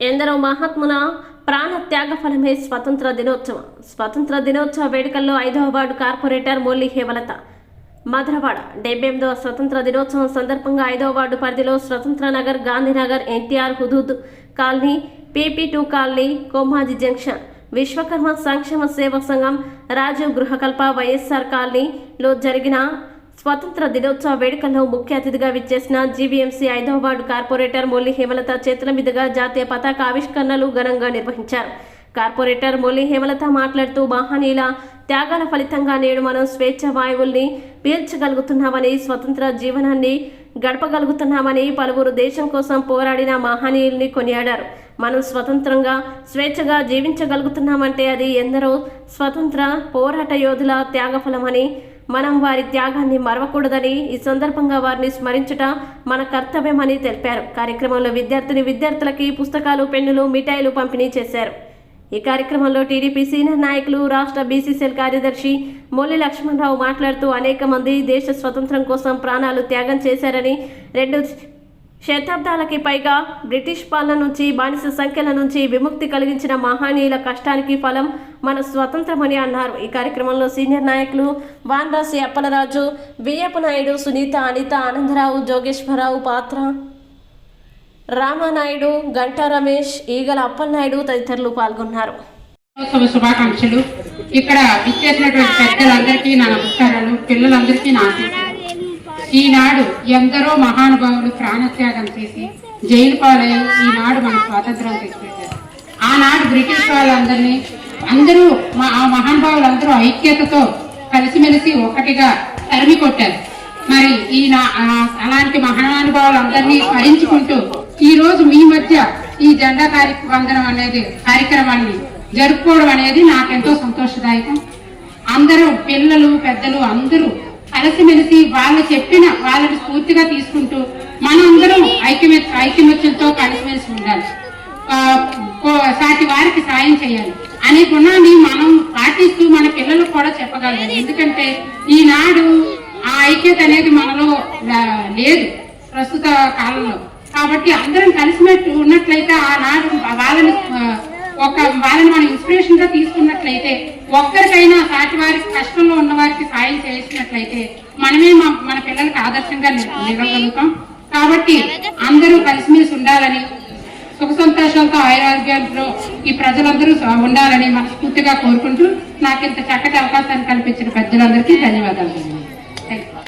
మహాత్ముల ప్రాణ త్యాగ ఫలమే స్వతంత్ర దినోత్సవం. స్వతంత్ర దినోత్సవ వేడుకల్లో ఐదవ వార్డు కార్పొరేటర్ మోల్లి హేమలత. మధురవాడ డెబ్బై ఎనిమిదవ స్వతంత్ర దినోత్సవం సందర్భంగా ఐదవ వార్డు పరిధిలో Swatantra Nagar Gandhinagar NTR Hudhud colony PP two colony Komaji junction Vishwakarma సంక్షేమ సేవా సంఘం రాజీవ్ గృహకల్ప వైఎస్ఆర్ కాలనీలో జరిగిన స్వతంత్ర దినోత్సవ వేడుకల్లో ముఖ్య అతిథిగా విచ్చేసిన జీవీఎంసీ ఐదవ వార్డు కార్పొరేటర్ మొల్లి హేమలత చేతుల మీదుగా జాతీయ పతాక ఆవిష్కరణలు ఘనంగా నిర్వహించారు. కార్పొరేటర్ మొల్లి హేమలత మాట్లాడుతూ మహనీయుల త్యాగాల ఫలితంగా నేడు మనం స్వేచ్ఛ వాయువుల్ని పీల్చగలుగుతున్నామని స్వతంత్ర జీవనాన్ని గడపగలుగుతున్నామని పలువురు దేశం కోసం పోరాడిన మహనీయుల్ని కొనియాడారు. మనం స్వతంత్రంగా స్వేచ్ఛగా జీవించగలుగుతున్నామంటే అది ఎందరో స్వతంత్ర పోరాట యోధుల త్యాగఫలమని మనం వారి త్యాగాన్ని మరవకూడదని ఈ సందర్భంగా వారిని స్మరించుట మన కర్తవ్యమని తెలిపారు. కార్యక్రమంలో విద్యార్థిని విద్యార్థులకి పుస్తకాలు పెన్నులు మిఠాయిలు పంపిణీ చేశారు. ఈ కార్యక్రమంలో టీడీపీ సీనియర్ నాయకులు రాష్ట్ర బీసీసీఎల్ కార్యదర్శి మొల్లి లక్ష్మణరావు మాట్లాడుతూ అనేక మంది దేశ స్వతంత్రం కోసం ప్రాణాలు త్యాగం చేశారని రెండు శతాబ్దాలకి పైగా బ్రిటిష్ పాలన నుంచి బానిస సంఖ్యల నుంచి విముక్తి కలిగించిన మహానీయుల కష్టానికి ఫలం మన స్వతంత్రమని అన్నారు. ఈ కార్యక్రమంలో సీనియర్ నాయకులు వానరాసి అప్పలరాజు వియ్యప్ప నాయుడు సునీత అనిత ఆనందరావు జోగేశ్వరరావు పాత్ర రామానాయుడు గంటా రమేష్ ఈగల అప్పలనాయుడు తదితరులు పాల్గొన్నారు. శుభాకాంక్షలు. ఇక్కడ ఇచ్చేసినటువంటి పెద్దలందరికీ నా నమస్కారాలు పిల్లలందరికీ నా ఆశీస్సులు. ఈనాడు ఎందరో మహానుభావులు ప్రాణత్యాగం చేసి జైలు పాలై ఈనాడు మన స్వాతంత్రం తెచ్చిపెట్టారు. ఆనాడు బ్రిటిష్ వాళ్ళందరినీ అందరూ మా- ఆ మహానుభావులందరూ ఐక్యతతో కలిసిమెలిసి ఒకటిగా తరిమి కొట్టారు. మరి ఈ నా- అలాంటి మహానుభావులందరినీ స్మరించుకుంటూ ఈ రోజు మీ మధ్య ఈ జెండా కార్యక్రమం అనేది కార్యక్రమాన్ని జరుపుకోవడం అనేది నాకెంతో సంతోషదాయకం. అందరూ పిల్లలు పెద్దలు అందరూ కలిసిమెలిసి వాళ్ళు చెప్పిన వాళ్ళని స్ఫూర్తిగా తీసుకుంటూ మనందరం ఐక్యమ ఐక్యమత్యంతో కలిసిమెలిసి ఉండాలి. సాటి వారికి సాయం చేయాలి. అనే గుణాన్ని మనం పాటిస్తూ మన పిల్లలకు కూడా చెప్పగలం ఎందుకంటే ఈనాడు ఆ ఐక్యత అనేది మనలో లేదు ప్రస్తుత కాలంలో. కాబట్టి అందరం కలిసిమెట్టు ఉన్నట్లయితే ఆనాడు వాళ్ళని ఒక వాళ్ళని మనం ఇన్స్పిరేషన్గా తీసుకున్నట్లయితే ఒక్కరికైనా సాటి వారికి కష్టంలో ఉన్న వారికి సాయం చేసినట్లయితే మనమే మన పిల్లలకు పిల్లలకి ఆదర్శంగా నిలవగలుగుతాం. కాబట్టి అందరూ కలిసిమెలిసి ఉండాలని సుఖ సంతోషాలతో ఆరోగ్యాలతో ఈ ప్రజలందరూ ఉండాలని మనస్ఫూర్తిగా కోరుకుంటూ నాకు ఇంత చక్కటి అవకాశాన్ని కల్పించిన పెద్దలందరికీ ధన్యవాదాలు.